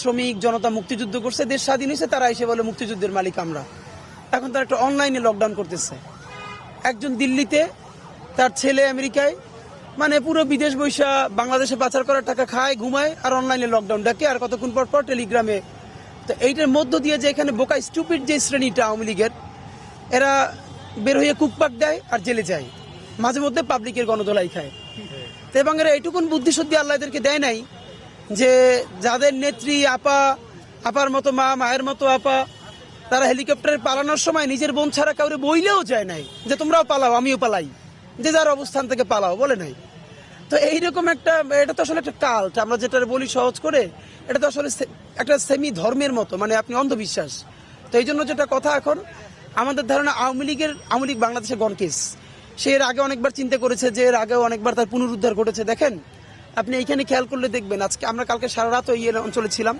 শ্রমিক, জনতা মুক্তিযুদ্ধ করছে, দেশ স্বাধীন হয়েছে, তারা এসে বলে মুক্তিযুদ্ধের মালিক আমরা। এখন তারা একটা অনলাইনে লকডাউন করতেছে। একজন দিল্লিতে তার ছেলে আমেরিকায় মানে পুরো বিদেশ বৈশা বাংলাদেশে পাচার করার টাকা খায়, ঘুমায়, আর অনলাইনে লকডাউন ডাকে, আর কতক্ষণ পর পর টেলিগ্রামে তো এইটার মধ্য দিয়ে যে এখানে বোকা স্টুপিড যে শ্রেণীটা আওয়ামী লীগের, এরা বের হয়ে কুকপাক দেয় আর জেলে যায়। মাঝে মধ্যে পাবলিকের গণদোলাই খায়। তো এবং এরা এইটুকুন বুদ্ধিশুদ্ধি আল্লাহ এদেরকে দেয় নাই যে যাদের নেত্রী আপা, আপার মতো মা, মায়ের মতো আপা, তারা হেলিকপ্টারে পালানোর সময় নিজের বোন ছাড়া কাউরে বইলেও যায় নাই যে তোমরাও পালাও, আমিও পালাই। যে যার অবস্থান থেকে পালাও, বলে নাই। তো এইরকম একটা, এটা তো আসলে একটা কাল্ট। আমরা যেটা বলি সহজ করে, এটা তো আসলে একটা সেমি ধর্মের মতো মানে আপনি অন্ধবিশ্বাস। তো এই জন্য যেটা কথা এখন, আমাদের ধারণা আওয়ামী লীগের, আওয়ামী লীগ বাংলাদেশে গণকেস সে এর আগে অনেকবার চিন্তা করেছে যে এর আগেও অনেকবার তার পুনরুদ্ধার ঘটেছে, দেখেন? আপনি এইখানে খেয়াল করলে দেখবেন, আজকে আমরা কালকে সারা রাত ওই অঞ্চলে ছিলাম।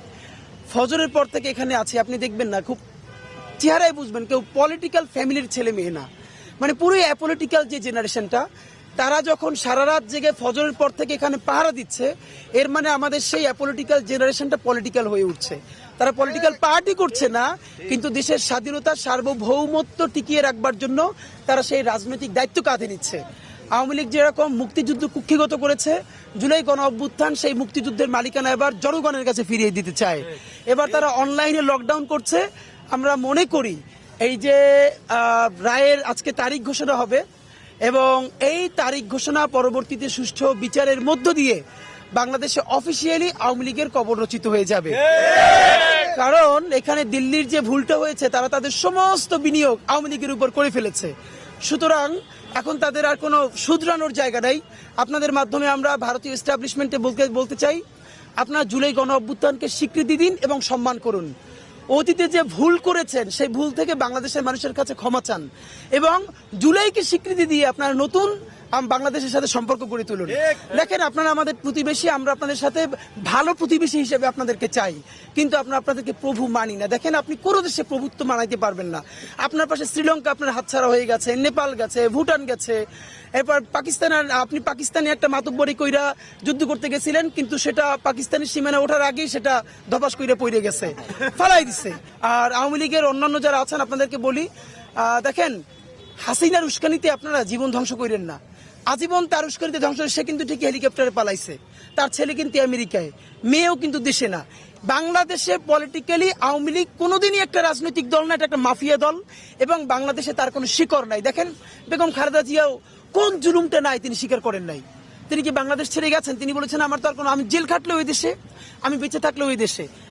ফজরের পর থেকে এখানে আছি, আপনি দেখবেন না, খুব চেহারায় বুঝবেন, কেউ পলিটিক্যাল ফ্যামিলির ছেলে মেয়ে না। মানে পুরো অ্যাপলিটিক্যাল যে জেনারেশনটা তারা যখন সারা রাত জেগে ফজরের পর থেকে এখানে পাহারা দিচ্ছে, এর মানে আমাদের সেই অ্যাপলিটিক্যাল জেনারেশনটা পলিটিক্যাল হয়ে উঠছে। তারা পলিটিক্যাল পার্টি করছে না, কিন্তু দেশের স্বাধীনতা সার্বভৌমত্ব টিকিয়ে রাখবার জন্য তারা সেই রাজনৈতিক দায়িত্ব কাঁধে নিচ্ছে। আওয়ামী লীগ যেরকম মুক্তিযুদ্ধ কুক্ষিগত করেছে, জুলাই গণ অভ্যুত্থান সেই মুক্তিযুদ্ধের মালিকানা এবার জনগণের কাছে ফিরিয়ে দিতে চায়। এবার তারা অনলাইনে লকডাউন করছে। আমরা মনে করি এই যে রায়ের আজকে তারিখ ঘোষণা হবে এবং এই তারিখ ঘোষণা পরবর্তীতে সুষ্ঠু বিচারের মধ্য দিয়ে বাংলাদেশে অফিসিয়ালি আওয়ামী লীগের কবর রচিত হয়ে যাবে। কারণ এখানে দিল্লির যে ভুলটা হয়েছে, তারা তাদের সমস্ত বিনিয়োগ আওয়ামী লীগের উপর করে ফেলেছে। সুতরাং এখন তাদের আর কোনো শুধরানোর জায়গা নেই। আপনাদের মাধ্যমে আমরা ভারতীয় এস্টাবলিশমেন্টে বলতে বলতে চাই, আপনার জুলাই গণ অভ্যুত্থানকে স্বীকৃতি দিন এবং সম্মান করুন। অতীতে যে ভুল করেছেন, সেই ভুল থেকে বাংলাদেশের মানুষের কাছে ক্ষমা চান। এবং জুলাইকে স্বীকৃতি দিয়ে আপনার নতুন বাংলাদেশের সাথে সম্পর্ক গড়ে তুলুন। দেখেন আপনারা আমাদের প্রতিবেশী আমরা আপনাদের সাথে ভালো প্রতিবেশী হিসেবে আপনাদেরকে চাই। কিন্তু আমরা আপনাদেরকে প্রভু মানি না। দেখেন আপনি কোনো দেশে প্রভুত্ব মানাইতে পারবেন না। আপনার পাশে শ্রীলঙ্কা আপনার হাতছাড়া হয়ে গেছে নেপাল গেছে ভুটান গেছে। এরপর পাকিস্তানের আপনি পাকিস্তানি একটা মাতব্বরি কইরা যুদ্ধ করতে গেছিলেন কিন্তু সেটা পাকিস্তানের সীমানা ওঠার আগেই সেটা ধপাস কইরা পড়ে গেছে ফালাই দিছে। আর আওয়ামী লীগের অন্যান্য যারা আছেন আপনাদেরকে বলি দেখেন হাসিনার উস্কানিতে আপনারা জীবন ধ্বংস করেন না। আজীবন তার উস্কানিতে ধ্বংস সে কিন্তু ঠিক হেলিকপ্টারে পালাইছে। তার ছেলে কিন্তু আমেরিকায়। মেয়েও কিন্তু দেশে না। বাংলাদেশে পলিটিক্যালি আওয়ামী লীগ কোনোদিনই একটা রাজনৈতিক দল না, এটা একটা মাফিয়া দল। এবং বাংলাদেশে তার কোনো শিকড় নাই। দেখেন, বেগম খালেদা জিয়াও কোন জুলুমটা নাই তিনি স্বীকার করেন নাই। তিনি কি বাংলাদেশ ছেড়ে গেছেন? তিনি বলেছেন, আমার তো আর কোনো আমি জেল খাটলে ওই দেশে, আমি বেঁচে থাকলে ওই দেশে।